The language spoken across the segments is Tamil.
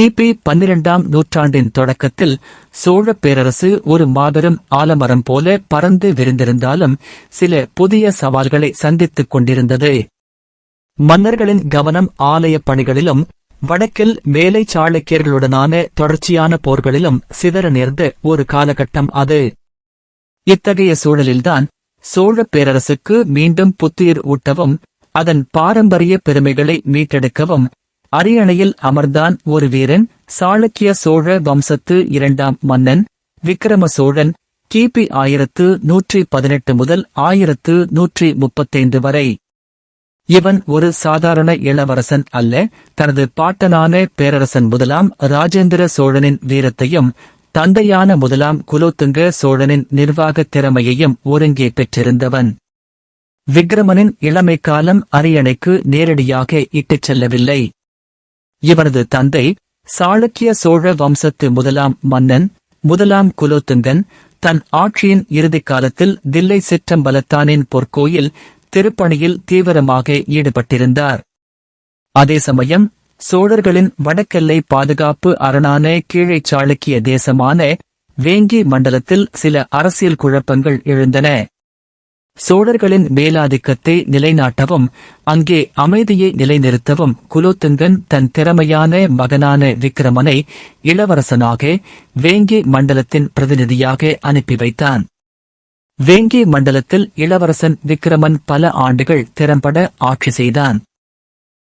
கிபி பன்னிரண்டாம் நூற்றாண்டின் தொடக்கத்தில் சோழ பேரரசு ஒரு மாபெரும் ஆலமரம் போல பறந்து விரிந்திருந்தாலும் சில புதிய சவால்களை சந்தித்துக் கொண்டிருந்தது. மன்னர்களின் கவனம் ஆலயப் பணிகளிலும் வடக்கில் மேலை சாளுக்கியர்களுடனான தொடர்ச்சியான போர்களிலும் சிதற நேர்ந்த ஒரு காலகட்டம் அது. இத்தகைய சூழலில்தான் சோழப் பேரரசுக்கு மீண்டும் புத்துயிர் ஊட்டவும் அதன் பாரம்பரிய பெருமைகளை மீட்டெடுக்கவும் அரியணையில் அமர்ந்தான் ஒரு வீரன் சாளுக்கிய சோழ வம்சத்து இரண்டாம் மன்னன் விக்கிரம சோழன் கிபி ஆயிரத்து நூற்றி பதினெட்டு முதல் ஆயிரத்து நூற்றி முப்பத்தைந்து வரை. இவன் ஒரு சாதாரண இளவரசன் அல்ல தனது பாட்டனான பேரரசன் முதலாம் ராஜேந்திர சோழனின் வீரத்தையும் தந்தையான முதலாம் குலோத்துங்க சோழனின் நிர்வாகத் திறமையையும் ஒருங்கே பெற்றிருந்தவன். விக்ரமனின் இளமை காலம் அரியணைக்கு நேரடியாக இட்டுச் செல்லவில்லை. இவனது தந்தை சாளுக்கிய சோழ வம்சத்து முதலாம் மன்னன் முதலாம் குலோத்துங்கன் தன் ஆட்சியின் இறுதிக் காலத்தில் தில்லை சிற்றம்பலத்தானின் பொற்கோயில் திருப்பணியில் தீவிரமாக ஈடுபட்டிருந்தார். அதே சமயம் சோழர்களின் வடக்கெல்லை பாதுகாப்பு அரணான கீழே சாளுக்கிய தேசமான வேங்கி மண்டலத்தில் சில அரசியல் குழப்பங்கள் எழுந்தன. சோழர்களின் மேலாதிக்கத்தை நிலைநாட்டவும் அங்கே அமைதியை நிலைநிறுத்தவும் குலோத்துங்கன் தன் திறமையான மகனான விக்கிரமனை இளவரசனாக வேங்கி மண்டலத்தின் பிரதிநிதியாக அனுப்பி வைத்தான். வேங்கி மண்டலத்தில் இளவரசன் விக்கிரமன் பல ஆண்டுகள் திறம்பட ஆட்சி செய்தான்.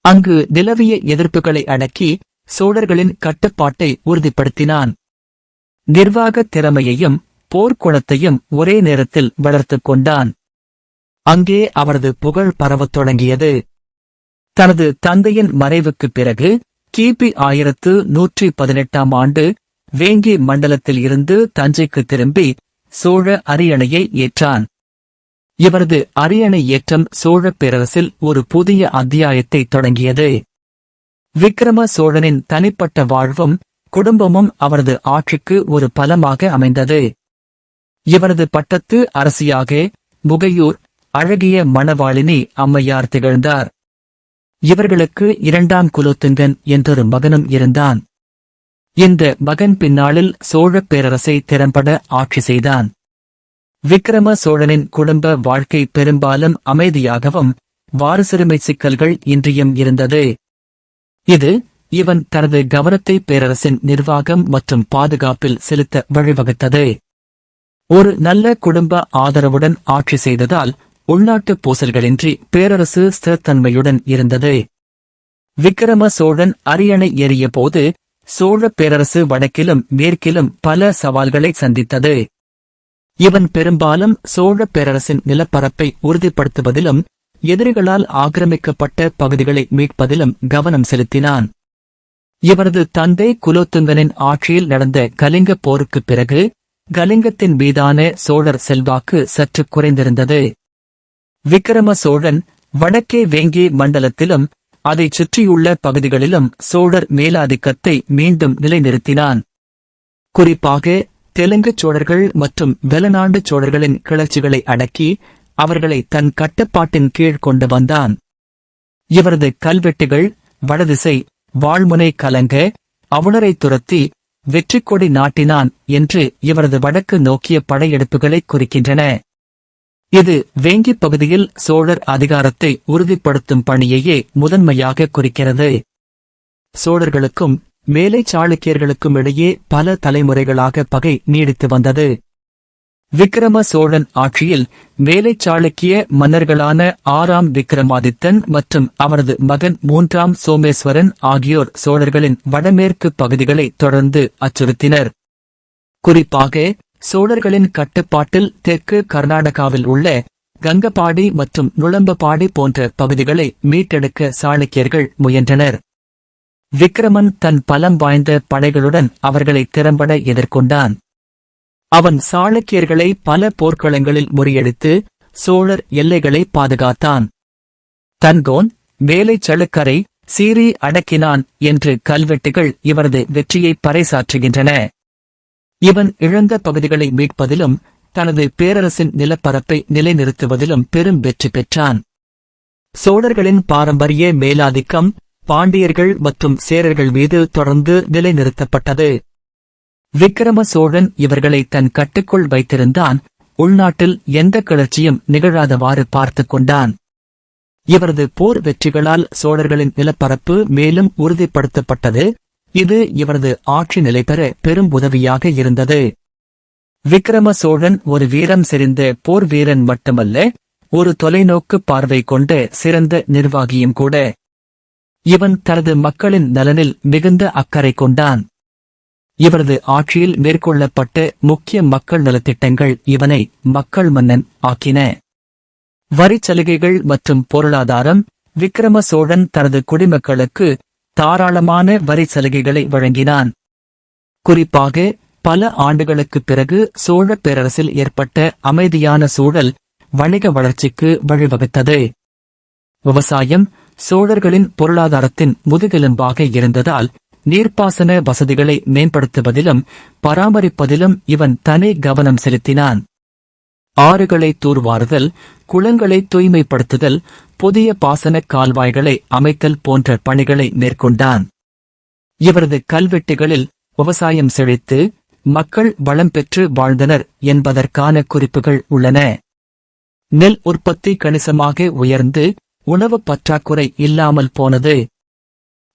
அங்கு நிலவிய எதிர்ப்புகளை அடக்கி சோழர்களின் கட்டுப்பாட்டை உறுதிப்படுத்தினான். நிர்வாகத் திறமையையும் போர்க்குணத்தையும் ஒரே நேரத்தில் வளர்த்துக் கொண்டான். அங்கே அவரது புகழ் பரவத் தொடங்கியது. தனது தந்தையின் மறைவுக்கு பிறகு கிபி ஆயிரத்து நூற்றி பதினெட்டாம் ஆண்டு வேங்கி மண்டலத்தில் இருந்து தஞ்சைக்கு திரும்பி சோழ அரியணையை ஏற்றான். இவரது அரியணை ஏற்றம் சோழ பேரரசில் ஒரு புதிய அத்தியாயத்தை தொடங்கியது. விக்கிரம சோழனின் தனிப்பட்ட வாழ்வும் குடும்பமும் அவரது ஆட்சிக்கு ஒரு பலமாக அமைந்தது. இவரது பட்டத்து அரசியாக முகையூர் அழகிய மணவாளினி அம்மையார் திகழ்ந்தார். இவர்களுக்கு இரண்டாம் குலோத்துங்கன் என்றொரு மகனும் இருந்தான். இந்த மகன் பின்னாளில் சோழப் பேரரசை திறம்பட ஆட்சி செய்தான். விக்கிரம சோழனின் குடும்ப வாழ்க்கை பெரும்பாலும் அமைதியாகவும் வாரிசுரிமை சிக்கல்கள் இன்றியும் இருந்தது. இது இவன் தனது கவனத்தை பேரரசின் நிர்வாகம் மற்றும் பாதுகாப்பில் செலுத்த வழிவகுத்தது. ஒரு நல்ல குடும்ப ஆதரவுடன் ஆட்சி செய்ததால் உள்நாட்டு பூசல்களின்றி பேரரசு ஸ்திரத்தன்மையுடன் இருந்தது. விக்கிரம சோழன் அரியணை ஏறிய போது சோழ பேரரசு வடக்கிலும் மேற்கிலும் பல சவால்களை சந்தித்தது. இவன் பெரும்பாலும் சோழ பேரரசின் நிலப்பரப்பை உறுதிப்படுத்துவதிலும் எதிரிகளால் ஆக்கிரமிக்கப்பட்ட பகுதிகளை மீட்பதிலும் கவனம் செலுத்தினான். இவரது தந்தை குலோத்துங்கனின் ஆட்சியில் நடந்த கலிங்க போருக்குப் பிறகு கலிங்கத்தின் மீதான சோழர் செல்வாக்கு சற்று குறைந்திருந்தது. விக்கிரம சோழன் வடக்கே வேங்கி மண்டலத்திலும் அதைச் சுற்றியுள்ள பகுதிகளிலும் சோழர் மேலாதிக்கத்தை மீண்டும் நிலைநிறுத்தினான். குறிப்பாக தெலுங்குச் சோழர்கள் மற்றும் வெலநாண்டு சோழர்களின் கிளர்ச்சிகளை அடக்கி அவர்களை தன் கட்டுப்பாட்டின் கீழ் கொண்டு வந்தான். இவரது கல்வெட்டுகள் வடதிசை வாழ்முனை கலங்க அவுணரை துரத்தி வெற்றிக்கொடி நாட்டினான் என்று இவரது வடக்கு நோக்கிய படையெடுப்புகளை குறிக்கின்றன. இது வேங்கி பகுதியில் சோழர் அதிகாரத்தை உறுதிப்படுத்தும் பணியையே முதன்மையாக குறிக்கிறது. சோழர்களுக்கும் மேலை சாளுக்கியர்களுக்கும் இடையே பல தலைமுறைகளாக பகை நீடித்து வந்தது. விக்கிரம சோழன் ஆட்சியில் மேலை சாளுக்கிய மன்னர்களான ஆறாம் விக்கிரமாதித்தன் மற்றும் அவரது மகன் மூன்றாம் சோமேஸ்வரன் ஆகியோர் சோழர்களின் வடமேற்கு பகுதிகளை தொடர்ந்து அச்சுறுத்தினர். குறிப்பாக சோழர்களின் கட்டுப்பாட்டில் தெற்கு கர்நாடகாவில் உள்ள கங்கபாடி மற்றும் நுளம்பபாடி போன்ற பகுதிகளை மீட்டெடுக்க சாளுக்கியர்கள் முயன்றனர். விக்கிரமன் தன் பலம் வாய்ந்த படைகளுடன் அவர்களை திறம்பட எதிர்கொண்டான். அவன் சாளுக்கியர்களை பல போர்க்களங்களில் முறியடித்து சோழர் எல்லைகளை பாதுகாத்தான். தன்கோன் வேலை சளுக்கரை சீறி அடக்கினான் என்று கல்வெட்டுகள் இவரது வெற்றியை பறைசாற்றுகின்றன. இவன் இழந்த பகுதிகளை மீட்பதிலும் தனது பேரரசின் நிலப்பரப்பை நிலைநிறுத்துவதிலும் பெரும் வெற்றி பெற்றான். சோழர்களின் பாரம்பரிய மேலாதிக்கம் பாண்டியர்கள் மற்றும் சேரர்கள் மீது தொடர்ந்து நிலைநிறுத்தப்பட்டது. விக்கிரம சோழன் இவர்களை தன் கட்டுக்குள் வைத்திருந்தான் உள்நாட்டில் எந்த கிளர்ச்சியும் நிகழாதவாறு பார்த்து கொண்டான். இவரது போர் வெற்றிகளால் சோழர்களின் நிலப்பரப்பு மேலும் உறுதிப்படுத்தப்பட்டது இது இவரது ஆட்சி நிலை பெற பெரும் உதவியாக இருந்தது. விக்கிரம சோழன் ஒரு வீரம் செறிந்த போர் வீரன் மட்டுமல்ல ஒரு தொலைநோக்கு பார்வை கொண்ட சிறந்த நிர்வாகியும் கூட. இவன் தனது மக்களின் நலனில் மிகுந்த அக்கறை கொண்டான். இவரது ஆட்சியில் மேற்கொள்ளப்பட்ட முக்கிய மக்கள் நலத்திட்டங்கள் இவனை மக்கள் மன்னன் ஆக்கின. வரிச் சலுகைகள் மற்றும் பொருளாதாரம் விக்கிரம சோழன் தனது குடிமக்களுக்கு தாராளமான வரி சலுகைகளை வழங்கினான். குறிப்பாக பல ஆண்டுகளுக்குப் பிறகு சோழ பேரரசில் ஏற்பட்ட அமைதியான சூழல் வணிக வளர்ச்சிக்கு வழிவகுத்தது. விவசாயம் சோழர்களின் பொருளாதாரத்தின் முதுகெலும்பாக இருந்ததால் நீர்ப்பாசன வசதிகளை மேம்படுத்துவதிலும் பராமரிப்பதிலும் இவன் தனி கவனம் செலுத்தினான். ஆறுகளை தூர்வாறுதல் குளங்களை தூய்மைப்படுத்துதல் புதிய பாசன கால்வாய்களை அமைத்தல் போன்ற பணிகளை மேற்கொண்டான். இவரது கல்வெட்டுகளில் விவசாயம் செழித்து மக்கள் வளம் பெற்று வாழ்ந்தனர் என்பதற்கான குறிப்புகள் உள்ளன. நெல் உற்பத்தி கணிசமாக உயர்ந்து உணவு பற்றாக்குறை இல்லாமல் போனது.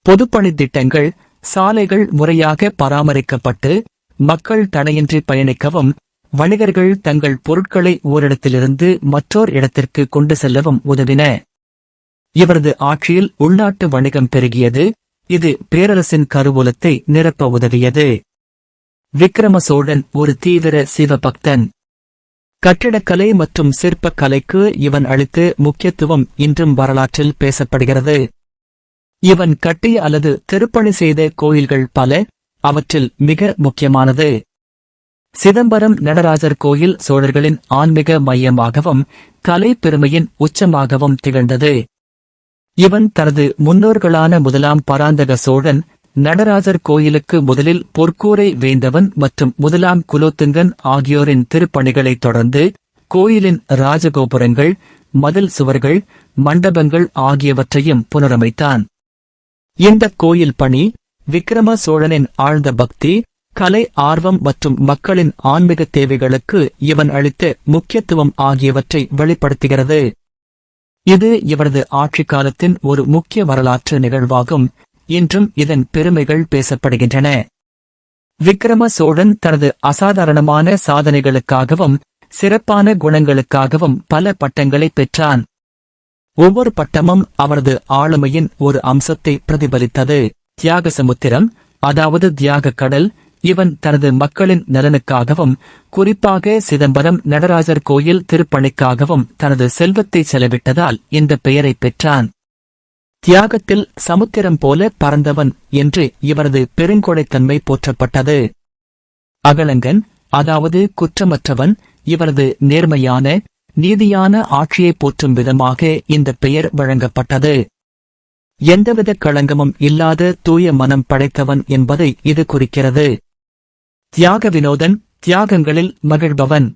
பொதுப்பணி திட்டங்கள் சாலைகள் முறையாக பராமரிக்கப்பட்டு மக்கள் தடையின்றி பயணிக்கவும் வணிகர்கள் தங்கள் பொருட்களை ஓரிடத்திலிருந்து மற்றோர் இடத்திற்கு கொண்டு செல்லவும் உதவின. இவரது ஆட்சியில் உள்நாட்டு வணிகம் பெருகியது. இது பேரரசின் கருவூலத்தை நிரப்ப உதவியது. விக்கிரம சோழன் ஒரு தீவிர சிவபக்தன். கட்டிடக்கலை மற்றும் சிற்பக் கலைக்கு இவன் அளித்த முக்கியத்துவம் இன்றும் வரலாற்றில் பேசப்படுகிறது. இவன் கட்டிய அல்லது திருப்பணி செய்த கோயில்கள் பல அவற்றில் மிக முக்கியமானது. சிதம்பரம் நடராஜர் கோயில் சோழர்களின் ஆன்மீக மையமாகவும் கலை பெருமையின் உச்சமாகவும் திகழ்ந்தது. இவன் தனது முன்னோர்களான முதலாம் பராந்தக சோழன் நடராஜர் கோயிலுக்கு முதலில் பொற்கூரை வேந்தவன் மற்றும் முதலாம் குலோத்துங்கன் ஆகியோரின் திருப்பணிகளைத் தொடர்ந்து கோயிலின் ராஜகோபுரங்கள் மதில் சுவர்கள் மண்டபங்கள் ஆகியவற்றையும் புனரமைத்தான். இந்த கோயில் பணி விக்கிரம சோழனின் ஆழ்ந்த பக்தி கலை ஆர்வம் மற்றும் மக்களின் ஆன்மீக தேவைகளுக்கு இவன் அளித்த முக்கியத்துவம் ஆகியவற்றை வெளிப்படுத்துகிறது. இது இவரது ஆட்சி காலத்தின் ஒரு முக்கிய வரலாற்று நிகழ்வாகும். இன்றும் இதன் பெருமைகள் பேசப்படுகின்றன. விக்கிரம சோழன் தனது அசாதாரணமான சாதனைகளுக்காகவும் சிறப்பான குணங்களுக்காகவும் பல பட்டங்களை பெற்றான். ஒவ்வொரு பட்டமும் அவரது ஆளுமையின் ஒரு அம்சத்தை பிரதிபலித்தது. தியாக சமுத்திரம் அதாவது தியாக கடல் இவன் தனது மக்களின் நலனுக்காகவும் குறிப்பாக சிதம்பரம் நடராஜர் கோயில் திருப்பணிக்காகவும் தனது செல்வத்தை செலவிட்டதால் இந்த பெயரை பெற்றான். தியாகத்தில் சமுத்திரம் போல பறந்தவன் என்று இவரது பெருங்கொடைத்தன்மை போற்றப்பட்டது. அகலங்கன் அதாவது குற்றமற்றவன் இவரது நேர்மையான நீதியான ஆட்சியை போற்றும் விதமாக இந்த பெயர் வழங்கப்பட்டது. எந்தவித களங்கமும் இல்லாத தூய மனம் படைத்தவன் என்பதை இது குறிக்கிறது. தியாக வினோதன் தியாகங்களில் மகிழ்பவன்.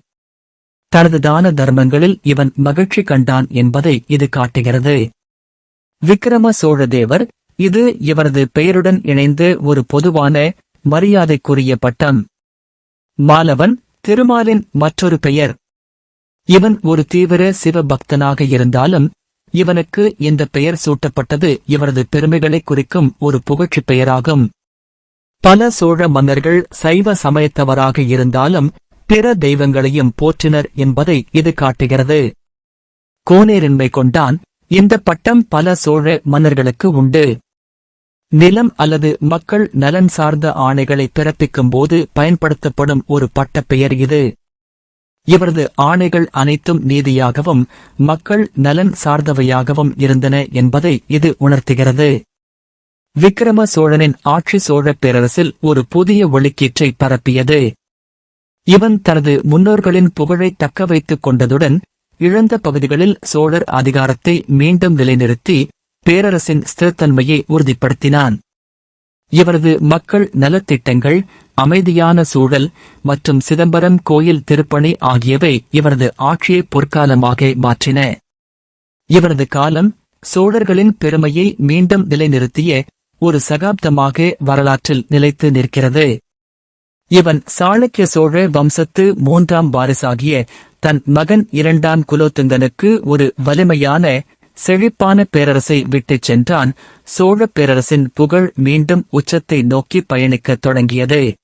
தனது தான தர்மங்களில் இவன் மகிழ்ச்சி கண்டான் என்பதை இது காட்டுகிறது. விக்கிரம சோழதேவர் இது இவரது பெயருடன் இணைந்து ஒரு பொதுவான மரியாதைக்குரிய பட்டம். மாலவன் திருமாலின் மற்றொரு பெயர். இவன் ஒரு தீவிர சிவபக்தனாக இருந்தாலும் இவனுக்கு இந்த பெயர் சூட்டப்பட்டது இவரது பெருமைகளை குறிக்கும் ஒரு புகழ்ச்சி பெயராகும். பல சோழ மன்னர்கள் சைவ சமயத்தவராக இருந்தாலும் பிற தெய்வங்களையும் போற்றினர் என்பதை இது காட்டுகிறது. கோனேரின்மை கொண்டான் இந்த பட்டம் பல சோழ மன்னர்களுக்கு உண்டு. நிலம் அல்லது மக்கள் நலன் சார்ந்த ஆணைகளை பிறப்பிக்கும் போது பயன்படுத்தப்படும் ஒரு பட்டப்பெயர் இது. இவரது ஆணைகள் அனைத்தும் நீதியாகவும் மக்கள் நலன் சார்ந்தவையாகவும் இருந்தன என்பதை இது உணர்த்துகிறது. விக்கிரம சோழனின் ஆட்சி சோழப் பேரரசில் ஒரு புதிய ஒளிக்கீற்றை பரப்பியது. இவன் தனது முன்னோர்களின் புகழை தக்க வைத்துக் கொண்டதுடன் இழந்த பகுதிகளில் சோழர் அதிகாரத்தை மீண்டும் நிலைநிறுத்தி பேரரசின் ஸ்திரத்தன்மையை உறுதிப்படுத்தினான். இவரது மக்கள் நலத்திட்டங்கள் அமைதியான சூழல் மற்றும் சிதம்பரம் கோயில் திருப்பணி ஆகியவை இவரது ஆட்சியை பொற்காலமாக மாற்றின. இவரது காலம் சோழர்களின் பெருமையை மீண்டும் நிலைநிறுத்திய ஒரு சகாப்தமாக வரலாற்றில் நிலைத்து நிற்கிறது. இவன் சாளுக்கிய சோழ வம்சத்து மூன்றாம் வாரிசாகிய தன் மகன் இரண்டாம் குலோத்துங்கனுக்கு ஒரு வலிமையான செழிப்பான பேரரசை விட்டுச் சென்றான். சோழ பேரரசின் புகழ் மீண்டும் உச்சத்தை நோக்கி பயணிக்கத் தொடங்கியது.